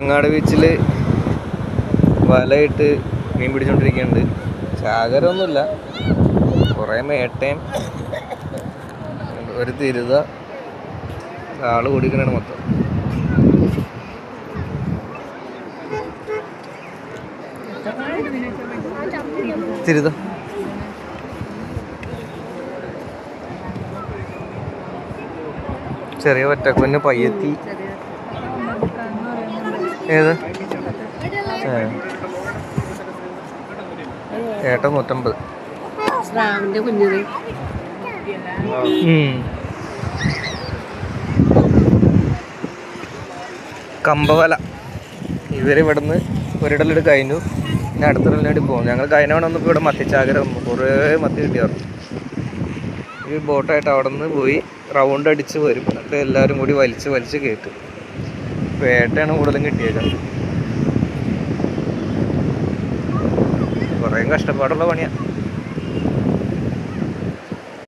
അങ്ങാട് ബീച്ചിൽ വലയിട്ട് മീൻ പിടിച്ചോണ്ടിരിക്കുന്നുണ്ട് ചാകരമൊന്നുമില്ല കുറേ മേട്ടയും ഒരു തിരുത ആൾ കുടിക്കണാണ് മൊത്തം. തിരുത. ചെറിയ ഒറ്റക്കൊന്ന് പയ്യെത്തി. ഏത്? ഏട്ട നൂറ്റമ്പത്. സ്രാവിന്റെ കുഞ്ഞത്. കമ്പവല. ഇവരിവിടുന്ന് ഒരിടലിട് കഴിഞ്ഞു. പിന്നെ അടുത്തിടലിനോട് പോകും ഞങ്ങൾ കഴിഞ്ഞവണ ഒന്നും ഇവിടെ മത്തിച്ചാകര കുറേ മത്തി കിട്ടിയായിരുന്നു ഈ ബോട്ടായിട്ട് അവിടെ നിന്ന് പോയി റൗണ്ട് അടിച്ച് വരും. എന്നിട്ട് എല്ലാവരും കൂടി വലിച്ച് വലിച്ച് കയറ്റും വേട്ടയാണ് കൂടുതലും കിട്ടിയേക്കുന്നത് കുറേ കഷ്ടപ്പാടുള്ള പണിയാണ്